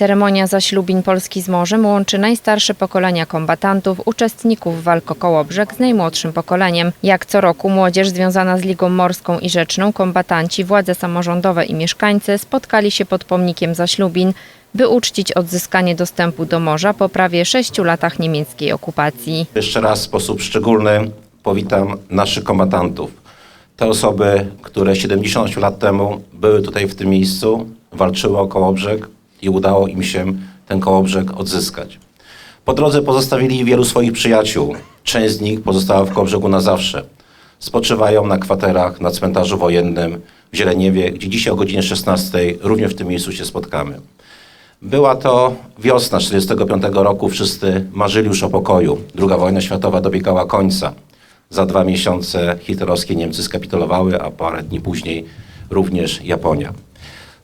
Ceremonia zaślubin Polski z morzem łączy najstarsze pokolenia kombatantów, uczestników walk o Kołobrzeg z najmłodszym pokoleniem. Jak co roku młodzież związana z Ligą Morską i Rzeczną, kombatanci, władze samorządowe i mieszkańcy spotkali się pod pomnikiem zaślubin, by uczcić odzyskanie dostępu do morza po prawie sześciu latach niemieckiej okupacji. Jeszcze raz w sposób szczególny powitam naszych kombatantów. Te osoby, które 78 lat temu były tutaj w tym miejscu, walczyły o Kołobrzeg i udało im się ten Kołobrzeg odzyskać. Po drodze pozostawili wielu swoich przyjaciół. Część z nich pozostała w Kołobrzegu na zawsze. Spoczywają na kwaterach na cmentarzu wojennym w Zieleniewie, gdzie dzisiaj o godzinie 16 również w tym miejscu się spotkamy. Była to wiosna 1945 roku, wszyscy marzyli już o pokoju. Druga wojna światowa dobiegała końca. Za dwa miesiące hitlerowskie Niemcy skapitulowały, a parę dni później również Japonia.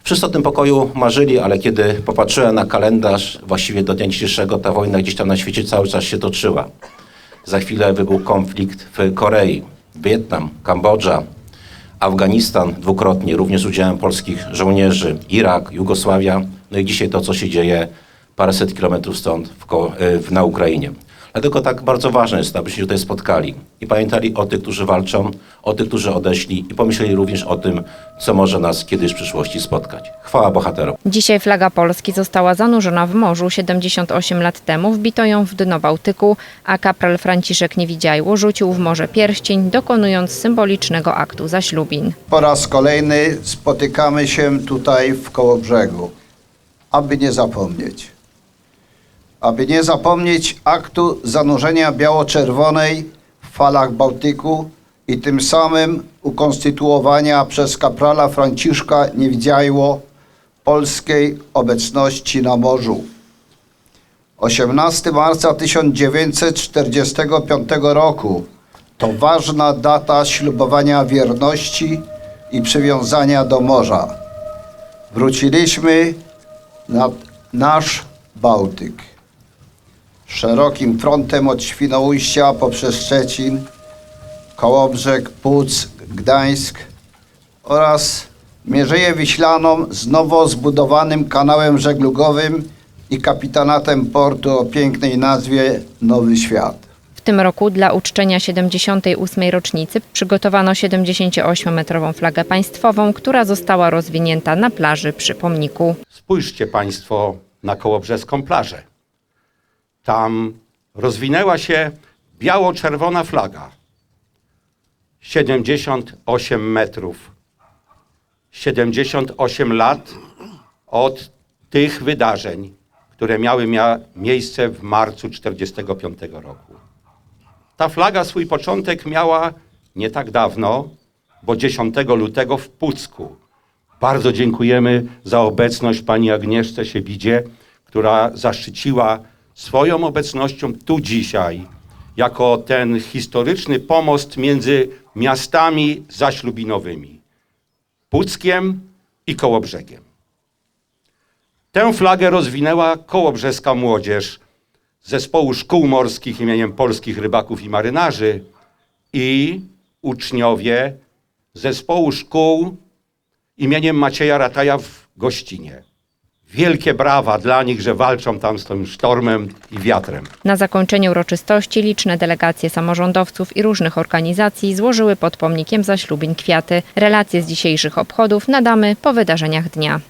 Wszyscy o tym pokoju marzyli, ale kiedy popatrzyłem na kalendarz, właściwie do dnia dzisiejszego ta wojna gdzieś tam na świecie cały czas się toczyła. Za chwilę wybuchł konflikt w Korei, Wietnam, Kambodża, Afganistan dwukrotnie, również z udziałem polskich żołnierzy, Irak, Jugosławia, no i dzisiaj to, co się dzieje paręset kilometrów stąd w, w, na Ukrainie. Dlatego tak bardzo ważne jest, abyśmy się tutaj spotkali i pamiętali o tych, którzy walczą, o tych, którzy odeszli i pomyśleli również o tym, co może nas kiedyś w przyszłości spotkać. Chwała bohaterom. Dzisiaj flaga Polski została zanurzona w morzu 78 lat temu, wbito ją w dno Bałtyku, a kapral Franciszek Niewidziajło rzucił w morze pierścień, dokonując symbolicznego aktu zaślubin. Po raz kolejny spotykamy się tutaj w Kołobrzegu, aby nie zapomnieć. Aby nie zapomnieć aktu zanurzenia biało-czerwonej w falach Bałtyku i tym samym ukonstytuowania przez kaprala Franciszka Niewidziajło polskiej obecności na morzu. 18 marca 1945 roku to ważna data ślubowania wierności i przywiązania do morza. Wróciliśmy nad nasz Bałtyk. Szerokim frontem od Świnoujścia poprzez Szczecin, Kołobrzeg, Puck, Gdańsk oraz Mierzeję Wiślaną z nowo zbudowanym kanałem żeglugowym i kapitanatem portu o pięknej nazwie Nowy Świat. W tym roku dla uczczenia 78. rocznicy przygotowano 78-metrową flagę państwową, która została rozwinięta na plaży przy pomniku. Spójrzcie Państwo na kołobrzeską plażę. Tam rozwinęła się biało-czerwona flaga. 78 metrów. 78 lat od tych wydarzeń, które miały mia- miejsce w marcu 1945 roku. Ta flaga swój początek miała nie tak dawno, bo 10 lutego w Pucku. Bardzo dziękujemy za obecność pani Agnieszce Siebidzie, która zaszczyciła swoją obecnością tu dzisiaj jako ten historyczny pomost między miastami zaślubinowymi Puckiem i Kołobrzegiem. Tę flagę rozwinęła kołobrzeska młodzież Zespołu Szkół Morskich imieniem Polskich Rybaków i Marynarzy i uczniowie Zespołu Szkół imieniem Macieja Rataja w Gościnie. Wielkie brawa dla nich, że walczą tam z tym sztormem i wiatrem. Na zakończenie uroczystości liczne delegacje samorządowców i różnych organizacji złożyły pod pomnikiem zaślubin kwiaty. Relacje z dzisiejszych obchodów nadamy po wydarzeniach dnia.